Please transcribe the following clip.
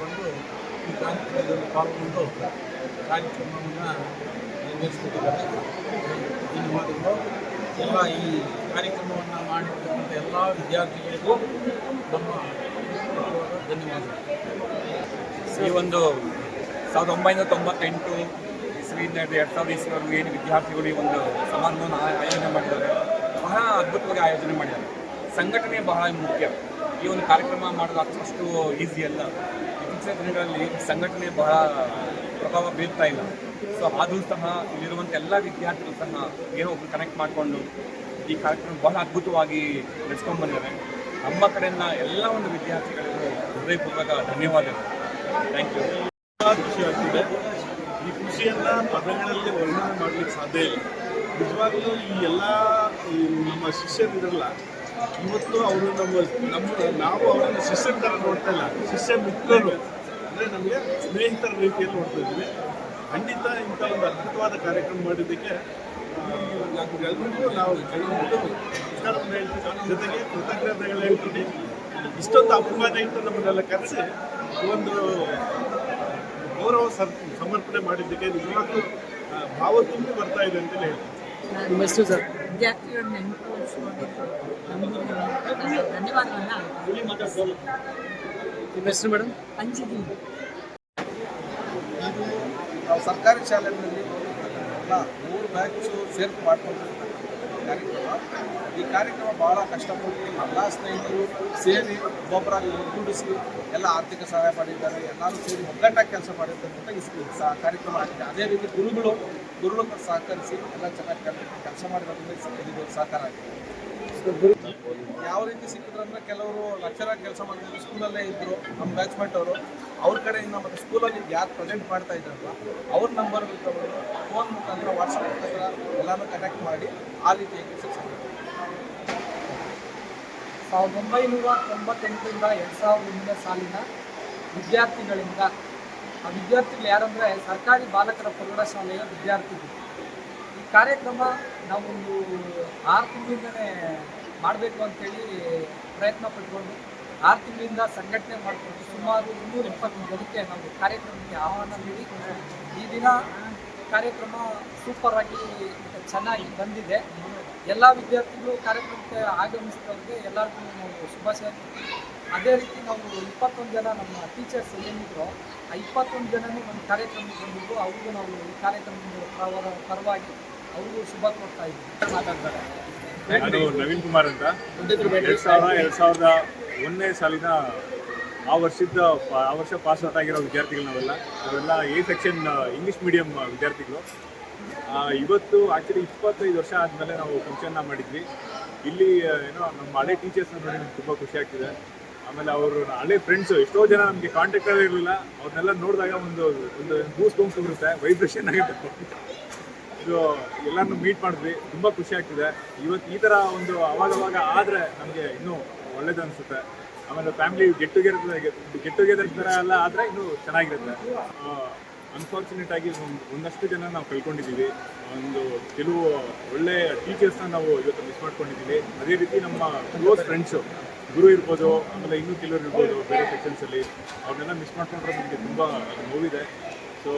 ಬಂದು ಈ ಈ ಕಾರ್ಯಕ್ರಮವನ್ನು ಮಾಡಿರ್ತಕ್ಕಂಥ ಎಲ್ಲ ವಿದ್ಯಾರ್ಥಿಗಳಿಗೂ ಧನ್ಯವಾದಗಳು ಈ ಒಂದು ಸಾವಿರದ ಒಂಬೈನೂರ ತೊಂಬತ್ತೆಂಟು ಇಸ್ವಿಯಿಂದ ಎರಡು ಸಾವಿರದ ಇಸ್ವಿವರೆಗೂ ಏನು ವಿದ್ಯಾರ್ಥಿಗಳು ಈ ಒಂದು ಸಮಾರಂಭವನ್ನು ಆಯೋಜನೆ ಮಾಡಿದ್ದಾರೆ. ಬಹಳ ಅದ್ಭುತವಾಗಿ ಆಯೋಜನೆ ಮಾಡಿದ್ದಾರೆ. ಸಂಘಟನೆ ಬಹಳ ಮುಖ್ಯ. ಈ ಒಂದು ಕಾರ್ಯಕ್ರಮ ಮಾಡೋದು ಅಷ್ಟು ಈಸಿ ಅಲ್ಲ. ಇತ್ತೀಚಿನ ದಿನಗಳಲ್ಲಿ ಸಂಘಟನೆ ಬಹಳ ಪ್ರಭಾವ ಬೀರ್ತಾ ಇಲ್ಲ. ಸೊ ಆದರೂ ಸಹ ಇಲ್ಲಿರುವಂಥ ಎಲ್ಲ ವಿದ್ಯಾರ್ಥಿಗಳು ಸಹ ಏನೋ ಒಬ್ಬರು ಕನೆಕ್ಟ್ ಮಾಡಿಕೊಂಡು ಈ ಕಾರ್ಯಕ್ರಮ ಬಹಳ ಅದ್ಭುತವಾಗಿ ನಡೆಸ್ಕೊಂಡು ಬಂದಿದ್ದಾರೆ ನಮ್ಮ ಕಡೆಯಿಂದ ಎಲ್ಲ ಒಂದು ವಿದ್ಯಾರ್ಥಿಗಳಿಗೂ ಹೃದಯಪೂರ್ವಕ ಧನ್ಯವಾದಗಳು. ಥ್ಯಾಂಕ್ ಯು ತುಂಬ ಖುಷಿ ಆಗ್ತಿದೆ. ಈ ಖುಷಿಯನ್ನು ಪದಗಳಲ್ಲಿ ವರ್ಣನೆ ಮಾಡಲಿಕ್ಕೆ ಸಾಧ್ಯ ಇಲ್ಲ. ನಿಜವಾಗ್ಲೂ ಈ ಎಲ್ಲ ನಮ್ಮ ಶಿಷ್ಯರಿದ್ರಲ್ಲ ಇವತ್ತು ಅವರು ನಮ್ಮ ನಮ್ಮ ನಾವು ಅವರನ್ನು ಸಿಸ್ಟಮ್ ಥರ ನೋಡ್ತಾ ಇಲ್ಲ. ಶಿಷ್ಯ ಮಿತ್ರರು. ಅಂದರೆ ನಮಗೆ ಸ್ನೇಹಿತರ ರೀತಿಯಲ್ಲಿ ನೋಡ್ತಾ ಇದ್ದೀವಿ. ಖಂಡಿತ ಇಂಥ ಒಂದು ಅದ್ಭುತವಾದ ಕಾರ್ಯಕ್ರಮ ಮಾಡಿದ್ದಕ್ಕೆ ಎಲ್ರಿಗೂ ನಾವು ಕೆಲವೊಂದು ನಮಸ್ಕಾರವನ್ನು ಹೇಳ್ತೀನಿ ಜೊತೆಗೆ ಕೃತಜ್ಞತೆಗಳು ಹೇಳ್ತೀನಿ. ಇಷ್ಟೊಂದು ಅಪಮಾನ ಇಟ್ಟು ನಮ್ಮನ್ನೆಲ್ಲ ಕರೆಸಿ ಒಂದು ಗೌರವ ಸರ್ ಸಮರ್ಪಣೆ ಮಾಡಿದ್ದಕ್ಕೆ ನಿಜವಾಗ್ಲೂ ಭಾವ ತುಂಬಿ ಬರ್ತಾ ಇದೆ ಅಂತಲೇ ಹೇಳ್ತೀನಿ ನಿಮ್ಮ ಹೆಸರು ಸರ್ ವಿದ್ಯಾರ್ಥಿಗಳನ್ನ ನೆನಪಿಸಿಕೊಂಡಿದ್ದು ನಮಗೆ ಧನ್ಯವಾದಗಳನ್ನ ನಿಮ್ಮ ಹೆಸರು ಮೇಡಮ್? ಇದು ನಾವು ಸರ್ಕಾರಿ ಶಾಲೆಗಳಲ್ಲಿ ಎಲ್ಲ ಮೂರು ಬ್ಯಾಚು ಸೇರ್ಪು ಮಾಡ್ಕೊಂಡಿರ್ತಕ್ಕಂಥ ಕಾರ್ಯಕ್ರಮ ಈ ಕಾರ್ಯಕ್ರಮ ಭಾಳ ಕಷ್ಟಪಟ್ಟು ಎಲ್ಲ ಸ್ನೇಹಿತರು ಸೇರಿ ಒಬ್ಬೊಬ್ಬರಾಗಿ ಒಗ್ಗೂಡಿಸಿ ಎಲ್ಲ ಆರ್ಥಿಕ ಸಹಾಯ ಮಾಡಿದ್ದಾರೆ ಎಲ್ಲರೂ ಸೇರಿ ಒಗ್ಗಟ್ಟಾಗಿ ಕೆಲಸ ಮಾಡಿರ್ತಕ್ಕಂಥ ಈ ಕಾರ್ಯಕ್ರಮ ಆಗಿದೆ. ಅದೇ ರೀತಿ ಗುರುಗಳು ಗುರುಗಳು ಸಹಕರಿಸಿ ಎಲ್ಲ ಚೆನ್ನಾಗಿ ಕೆಲಸ ಮಾಡಿರೋದ್ರಿಂದ ಇದು ಸಹಕಾರ ಆಗಿದೆ. ಯಾವ ರೀತಿ ಸಿಕ್ಕಿದ್ರು ಅಂದ್ರೆ ಕೆಲವರು ಲಕ್ಷರಾಗಿ ಕೆಲಸ ಮಾಡ್ತಿದ್ರು, ಸ್ಕೂಲಲ್ಲೇ ಇದ್ರು, ನಮ್ಮ ಬ್ಯಾಚ್ಮೆಂಟ್ ಅವರು. ಅವ್ರ ಕಡೆಯಿಂದ ಮತ್ತೆ ಸ್ಕೂಲಲ್ಲಿ ಯಾರು ಪ್ರೆಸೆಂಟ್ ಮಾಡ್ತಾ ಇದ್ದಾರಲ್ಲ, ಅವ್ರ ನಂಬರ್ ತಗೊಂಡು ಫೋನ್ ಮುಖಾಂತರ ವಾಟ್ಸಪ್ ಮುಖಾಂತರ ಎಲ್ಲಾನು ಕನೆಕ್ಟ್ ಮಾಡಿ ಆ ರೀತಿ ಕೆಲಸ ಸಾವಿರದ ಒಂಬೈನೂರ ತೊಂಬತ್ತೆಂಟರಿಂದ ಎರಡು ಸಾವಿರದ ಒಂದನೇ ಸಾಲಿನ ವಿದ್ಯಾರ್ಥಿಗಳಿಂದ, ಆ ವಿದ್ಯಾರ್ಥಿಗಳು ಯಾರಂದರೆ ಸರ್ಕಾರಿ ಬಾಲಕರ ಪ್ರೌಢಶಾಲೆಯ ವಿದ್ಯಾರ್ಥಿಗಳು. ಈ ಕಾರ್ಯಕ್ರಮ ನಾವೊಂದು ಆರು ತಿಂಗಳಿಂದನೇ ಮಾಡಬೇಕು ಅಂತೇಳಿ ಪ್ರಯತ್ನ ಪಟ್ಕೊಂಡು ಆರು ತಿಂಗಳಿಂದ ಸಂಘಟನೆ ಮಾಡಿಕೊಂಡು ಸುಮಾರು ಇನ್ನೂರ ಇಪ್ಪತ್ತು ಜನಕ್ಕೆ ನಾವು ಕಾರ್ಯಕ್ರಮಕ್ಕೆ ಆಹ್ವಾನ ನೀಡಿ ಈ ದಿನ ಕಾರ್ಯಕ್ರಮ ಸೂಪರ್ ಆಗಿ ಚೆನ್ನಾಗಿ ಬಂದಿದೆ. ಎಲ್ಲ ವಿದ್ಯಾರ್ಥಿಗಳು ಕಾರ್ಯಕ್ರಮಕ್ಕೆ ಆಗಮಿಸಿದವ್ರಿಗೆ ಎಲ್ಲರಿಗೂ ನಾವು ಶುಭಾಶಯ ಅದೇ ರೀತಿ ನಾವು ಇಪ್ಪತ್ತೊಂದು ಜನ ನಮ್ಮ ಟೀಚರ್ಸ್ ಏನಿದ್ರು ಆ ಇಪ್ಪತ್ತೊಂದು ಜನನೂ ನಮ್ಮ ಕಾರ್ಯಕ್ರಮಕ್ಕೆ ಬಂದಿದ್ದು ಅವ್ರಿಗೂ ನಾವು ಈ ಕಾರ್ಯಕ್ರಮದ ಪರವ ಪರವಾಗಿ ಅವ್ರಿಗೂ ಶುಭ ಕೊಡ್ತಾ ಇದ್ದಾರೆ ಮಾತಾಡ್ತಾರೆ. ನಾನು ನವೀನ್ ಕುಮಾರ್ ಅಂತ. ಎರಡು ಸಾವಿರ ಎರಡು ಸಾವಿರದ ಒಂದನೇ ಸಾಲಿನ ಆ ವರ್ಷದ ಆ ವರ್ಷ ಪಾಸ್ ಔಟ್ ಆಗಿರೋ ವಿದ್ಯಾರ್ಥಿಗಳು ನಾವೆಲ್ಲ. ಅವೆಲ್ಲ ಎ ಸೆಕ್ಷನ್ ಇಂಗ್ಲೀಷ್ ಮೀಡಿಯಂ ವಿದ್ಯಾರ್ಥಿಗಳು. ಇವತ್ತು ಆ್ಯಕ್ಚುಲಿ ಇಪ್ಪತ್ತೈದು ವರ್ಷ ಆದಮೇಲೆ ನಾವು ಫಂಕ್ಷನ್ನ ಮಾಡಿದ್ವಿ. ಇಲ್ಲಿ ಏನೋ ನಮ್ಮ ಹಳೆ ಟೀಚರ್ಸ್ನ ನೋಡಿ ನಮ್ಗೆ ತುಂಬ ಖುಷಿ ಆಗ್ತಿದೆ. ಆಮೇಲೆ ಅವರು ಹಳೆ ಫ್ರೆಂಡ್ಸು ಎಷ್ಟೋ ಜನ ನಮಗೆ ಕಾಂಟ್ಯಾಕ್ಟಲ್ಲಿ ಇರಲಿಲ್ಲ. ಅವ್ರನ್ನೆಲ್ಲ ನೋಡಿದಾಗ ಒಂದು ಒಂದು ಬೂಸ್ ಬಂಪ್ಸ್ ಬರುತ್ತೆ ವೈಬ್ರೇಷನ್ ಆಗಿರುತ್ತೆ ಇದು ಎಲ್ಲರನ್ನು ಮೀಟ್ ಮಾಡಿದ್ವಿ. ತುಂಬ ಖುಷಿ ಆಗ್ತಿದೆ. ಇವತ್ತು ಈ ಥರ ಒಂದು ಅವಾಗವಾಗ ಆದರೆ ನಮಗೆ ಇನ್ನೂ ಒಳ್ಳೇದು ಅನ್ಸುತ್ತೆ. ಆಮೇಲೆ family get together get together ಥರ ಎಲ್ಲ ಆದರೆ ಇನ್ನೂ ಚೆನ್ನಾಗಿರುತ್ತೆ. ಅನ್ಫಾರ್ಚುನೇಟ್ ಆಗಿ ಒಂದ್- ಒಂದಷ್ಟು ಜನ ನಾವು ಕಳ್ಕೊಂಡಿದ್ದೀವಿ ಒಂದು ಕೆಲವು ಒಳ್ಳೆ ಟೀಚರ್ಸ್ನ ನಾವು ಇವತ್ತು ಮಿಸ್ ಮಾಡ್ಕೊಂಡಿದ್ದೀವಿ ಅದೇ ರೀತಿ ನಮ್ಮ ಕ್ಲೋಸ್ ಫ್ರೆಂಡ್ಸು ಗುರು ಇರ್ಬೋದು, ಆಮೇಲೆ ಇನ್ನೂ ಕೆಲವರು ಇರ್ಬೋದು ಬೇರೆ ಸೆಕ್ಷನ್ಸಲ್ಲಿ ಅವ್ರನ್ನೆಲ್ಲ ಮಿಸ್ ಮಾಡ್ಕೊಂಡ್ರೆ ನಮಗೆ ತುಂಬ ನೋವಿದೆ. ಸೊ